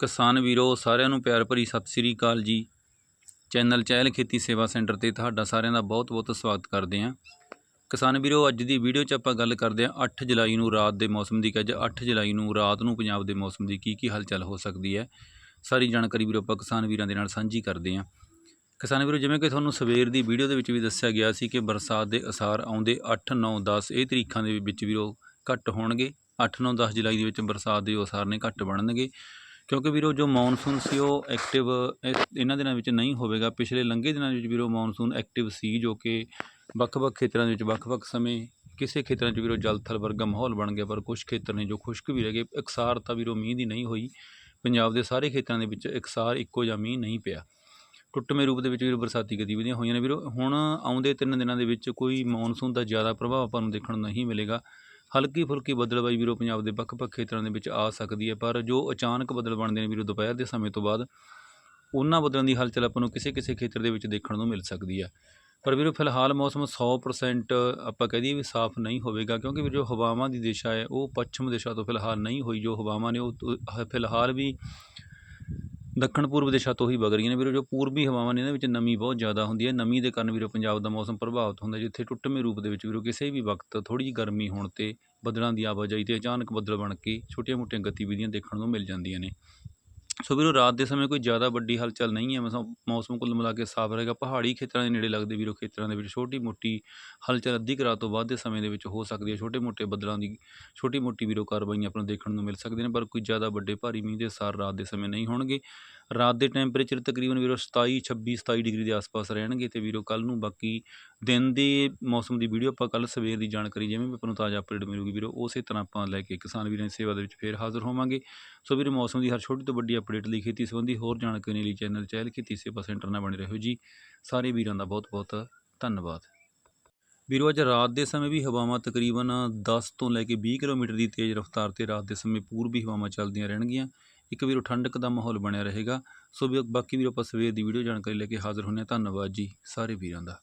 ਕਿਸਾਨ ਵੀਰੋ, ਸਾਰਿਆਂ ਨੂੰ ਪਿਆਰ ਭਰੀ ਸਤਿ ਸ੍ਰੀ ਅਕਾਲ ਜੀ। ਚੈਨਲ ਚਹਿਲ ਖੇਤੀ ਸੇਵਾ ਸੈਂਟਰ ਤੇ ਤੁਹਾਡਾ ਸਾਰਿਆਂ ਦਾ ਬਹੁਤ-ਬਹੁਤ ਸਵਾਗਤ ਕਰਦੇ ਹਾਂ। ਕਿਸਾਨ ਵੀਰੋ, ਅੱਜ ਦੀ ਵੀਡੀਓ 'ਚ ਆਪਾਂ ਗੱਲ ਕਰਦੇ ਹਾਂ 8 ਜੁਲਾਈ ਨੂੰ ਰਾਤ ਦੇ ਮੌਸਮ ਦੀ, ਕਿ ਅੱਜ 8 ਜੁਲਾਈ ਨੂੰ ਰਾਤ ਨੂੰ ਪੰਜਾਬ ਦੇ ਮੌਸਮ ਦੀ ਕੀ ਕੀ ਹਲਚਲ ਹੋ ਸਕਦੀ ਹੈ। ਸਾਰੀ ਜਾਣਕਾਰੀ ਵੀਰੋ ਆਪਾਂ ਕਿਸਾਨ ਵੀਰਾਂ ਦੇ ਨਾਲ ਸਾਂਝੀ ਕਰਦੇ ਹਾਂ। ਕਿਸਾਨ ਵੀਰੋ, ਜਿਵੇਂ ਕਿ ਤੁਹਾਨੂੰ ਸਵੇਰ ਦੀ ਵੀਡੀਓ ਦੇ ਵਿੱਚ ਵੀ ਦੱਸਿਆ ਗਿਆ ਸੀ ਕਿ ਬਰਸਾਤ ਦੇ ਅਸਾਰ ਆਉਂਦੇ 8 9 10 ਇਹ ਤਰੀਕਾਂ ਦੇ ਵਿੱਚ ਵੀਰੋ ਘੱਟ ਹੋਣਗੇ। 8 9 10 ਜੁਲਾਈ ਦੇ ਵਿੱਚ ਬਰਸਾਤ ਦੇ ਅਸਾਰ ਨੇ ਘੱਟ ਬਣਨਗੇ। ਕਿਉਂਕਿ ਵੀਰੋ, ਜੋ ਮੌਨਸੂਨ ਸੀ ਉਹ ਐਕਟਿਵ ਇਹਨਾਂ ਦਿਨਾਂ ਵਿੱਚ ਨਹੀਂ ਹੋਵੇਗਾ। ਪਿਛਲੇ ਲੰਘੇ ਦਿਨਾਂ ਵਿੱਚ ਵੀਰੋ ਮੌਨਸੂਨ ਐਕਟਿਵ ਸੀ, ਜੋ ਕਿ ਵੱਖ-ਵੱਖ ਖੇਤਰਾਂ ਦੇ ਵਿੱਚ, ਵੱਖ-ਵੱਖ ਸਮੇਂ ਕਿਸੇ ਖੇਤਰਾਂ 'ਚ ਵੀਰੋ ਜਲਥਲ ਵਰਗਾ ਮਾਹੌਲ ਬਣ ਗਿਆ, ਪਰ ਕੁਝ ਖੇਤਰ ਨੇ ਜੋ ਖੁਸ਼ਕ ਵੀ ਰਹਿ ਗਏ। ਇਕਸਾਰਤਾ ਵੀਰੋ ਮੀਂਹ ਦੀ ਨਹੀਂ ਹੋਈ। ਪੰਜਾਬ ਦੇ ਸਾਰੇ ਖੇਤਰਾਂ ਦੇ ਵਿੱਚ ਇਕਸਾਰ ਇੱਕੋ ਜਿਹਾ ਮੀਂਹ ਨਹੀਂ ਪਿਆ। ਟੁੱਟਵੇਂ ਰੂਪ ਦੇ ਵਿੱਚ ਵੀਰੋ ਬਰਸਾਤੀ ਗਤੀਵਿਧੀਆਂ ਹੋਈਆਂ ਨੇ ਵੀਰੋ। ਹੁਣ ਆਉਂਦੇ ਤਿੰਨ ਦਿਨਾਂ ਦੇ ਵਿੱਚ ਕੋਈ ਮੌਨਸੂਨ ਦਾ ਜ਼ਿਆਦਾ ਪ੍ਰਭਾਵ ਆਪਾਂ ਨੂੰ ਦੇਖਣ ਨੂੰ ਨਹੀਂ ਮਿਲੇਗਾ। ਹਲਕੀ ਫੁਲਕੀ ਬੱਦਲਬਾਈ ਵੀਰੋ, ਪੰਜਾਬ ਦੇ ਵੱਖ-ਵੱਖ ਖੇਤਰਾਂ ਦੇ ਵਿੱਚ ਆ ਸਕਦੀ ਹੈ, ਪਰ ਜੋ ਅਚਾਨਕ ਬੱਦਲ ਬਣਦੇ ਨੇ ਵੀਰੋ, ਦੁਪਹਿਰ ਦੇ ਸਮੇਂ ਤੋਂ ਬਾਅਦ, ਉਹਨਾਂ ਬੱਦਲਾਂ ਦੀ ਹਲਚਲ ਆਪਾਂ ਨੂੰ ਕਿਸੇ ਕਿਸੇ ਖੇਤਰ ਦੇ ਵਿੱਚ ਦੇਖਣ ਨੂੰ ਮਿਲ ਸਕਦੀ ਹੈ। ਪਰ ਵੀਰੋ, ਫਿਲਹਾਲ ਮੌਸਮ 100% ਆਪਾਂ ਕਹਿ ਦਈਏ ਵੀ ਸਾਫ਼ ਨਹੀਂ ਹੋਵੇਗਾ, ਕਿਉਂਕਿ ਵੀਰੋ ਜੋ ਹਵਾਵਾਂ ਦੀ ਦਿਸ਼ਾ ਹੈ, ਉਹ ਪੱਛਮ ਦਿਸ਼ਾ ਤੋਂ ਫਿਲਹਾਲ ਨਹੀਂ ਹੋਈ ਜੋ ਹਵਾਵਾਂ ਨੇ, ਉਹ ਫਿਲਹਾਲ ਵੀ ਦੱਖਣ ਪੂਰਬ ਦਿਸ਼ਾ ਤੋਂ ਹੀ ਵਗ ਰਹੀਆਂ ਨੇ ਵੀਰੋ, ਜੋ ਪੂਰਬੀ ਹਵਾਵਾਂ ਨੇ ਇਹਨਾਂ ਵਿੱਚ ਨਮੀ ਬਹੁਤ ਜ਼ਿਆਦਾ ਹੁੰਦੀ ਹੈ। ਨਮੀ ਦੇ ਕਾਰਨ ਵੀਰੋ, ਪੰਜਾਬ ਦਾ ਮੌਸਮ ਪ੍ਰਭਾਵਿਤ ਹੁੰਦਾ ਜਿੱਥੇ ਟੁੱਟਵੇਂ ਰੂਪ ਦੇ ਵਿੱਚ ਵੀਰੋ, ਕਿਸੇ ਵੀ ਵਕਤ ਥੋੜ੍ਹੀ ਜਿਹੀ ਗਰਮੀ ਹੋਣ ਤੇ ਬੱਦਲਾਂ ਦੀ ਆਵਾਜਾਈ ਤੇ ਅਚਾਨਕ ਬੱਦਲ ਬਣ ਕੇ ਛੋਟੀਆਂ-ਮੋਟੀਆਂ ਗਤੀਵਿਧੀਆਂ ਦੇਖਣ ਨੂੰ ਮਿਲ ਜਾਂਦੀਆਂ ਨੇ। ਸੋ ਵੀਰੋ, ਰਾਤ ਦੇ ਸਮੇਂ ਕੋਈ ਜ਼ਿਆਦਾ ਵੱਡੀ ਹਲਚਲ ਨਹੀਂ ਹੈ। ਮਸਾ, ਮੌਸਮ ਕੁੱਲ ਮਿਲਾ ਕੇ ਸਾਫ਼ ਰਹੇਗਾ। ਪਹਾੜੀ ਖੇਤਰਾਂ ਦੇ ਨੇੜੇ ਲੱਗਦੇ ਵੀਰੋ, ਖੇਤਰਾਂ ਦੇ ਵਿੱਚ ਛੋਟੀ-ਮੋਟੀ ਹਲਚਲ ਅੱਧੀ ਕੁ ਰਾਤ ਤੋਂ ਬਾਅਦ ਦੇ ਸਮੇਂ ਦੇ ਵਿੱਚ ਹੋ ਸਕਦੀ ਹੈ। ਛੋਟੇ-ਮੋਟੇ ਬੱਦਲਾਂ ਦੀ, ਛੋਟੀ-ਮੋਟੀ ਵੀਰੋ ਕਾਰਵਾਈਆਂ ਆਪਾਂ ਨੂੰ ਦੇਖਣ ਨੂੰ ਮਿਲ ਸਕਦੀਆਂ ਨੇ, ਪਰ ਕੋਈ ਜ਼ਿਆਦਾ ਵੱਡੇ ਭਾਰੀ ਮੀਂਹ ਦੇ ਸਾਰ ਰਾਤ ਦੇ ਸਮੇਂ ਨਹੀਂ ਹੋਣਗੇ। ਰਾਤ ਦੇ ਟੈਂਪਰੇਚਰ ਤਕਰੀਬਨ ਵੀਰੋ 27 26 27 ਡਿਗਰੀ ਦੇ ਆਸ-ਪਾਸ ਰਹਿਣਗੇ ਤੇ ਵੀਰੋ ਕੱਲ ਨੂੰ ਬਾਕੀ ਦਿਨ ਦੇ ਮੌਸਮ ਦੀ ਵੀਡੀਓ ਆਪਾਂ ਕੱਲ ਸਵੇਰ ਦੀ ਜਾਣਕਾਰੀ ਜਿਵੇਂ ਵੀ ਆਪਾਂ ਨੂੰ ਤਾਜ਼ਾ ਅਪਡੇਟ ਮਿਲੂਗੀ ਵੀਰੋ, ਉਸੇ ਤਰ੍ਹਾਂ ਆਪਾਂ ਲੈ ਕੇ ਕਿਸਾਨ ਵੀਰਾਂ ਦੀ ਸੇਵਾ ਦੇ ਵਿੱਚ ਫੇਰ ਹਾਜ਼ਰ ਹੋਵਾਂਗੇ। ਸੋ ਵੀਰੋ ਮੌਸਮ ਦੀ ਹਰ ਛੋਟੀ ਤੋਂ ਵੱਡੀ ਅਪਡੇਟ ਲਈ ਖੇਤੀ ਸੰਬੰਧੀ ਹੋਰ ਜਾਣਕਾਰੀ ਲਈ ਚੈਨਲ ਚਹਿਲ ਖੇਤੀ ਸੇਵਾ ਸੈਂਟਰ ਨਾਲ ਬਣੇ ਰਹੋ ਜੀ। ਸਾਰੇ ਵੀਰਾਂ ਦਾ ਬਹੁਤ-ਬਹੁਤ ਧੰਨਵਾਦ। ਵੀਰੋ ਅੱਜ ਰਾਤ ਦੇ ਸਮੇਂ ਵੀ ਹਵਾਵਾਂ ਤਕਰੀਬਨ 10 ਤੋਂ ਲੈ ਕੇ 20 ਕਿਲੋਮੀਟਰ ਦੀ ਤੇਜ਼ ਰਫ਼ਤਾਰ ਤੇ ਰਾਤ ਦੇ ਸਮੇਂ ਪੂਰਬੀ ਹਵਾਵਾਂ ਚੱਲਦੀਆਂ ਰਹਿਣਗੀਆਂ। ਇੱਕ ਵੀਰੋ ਠੰਡਕ ਦਾ ਮਾਹੌਲ ਬਣਿਆ ਰਹੇਗਾ। ਸੋ ਵੀ ਬਾਕੀ ਵੀਰੋ ਆਪਾਂ ਸਵੇਰ ਦੀ ਵੀਡੀਓ ਜਾਣਕਾਰੀ ਲੈ ਕੇ ਹਾਜ਼ਰ ਹੁੰਦੇ ਹਾਂ। ਧੰਨਵਾਦ ਜੀ ਸਾਰੇ ਵੀਰਾਂ ਦਾ।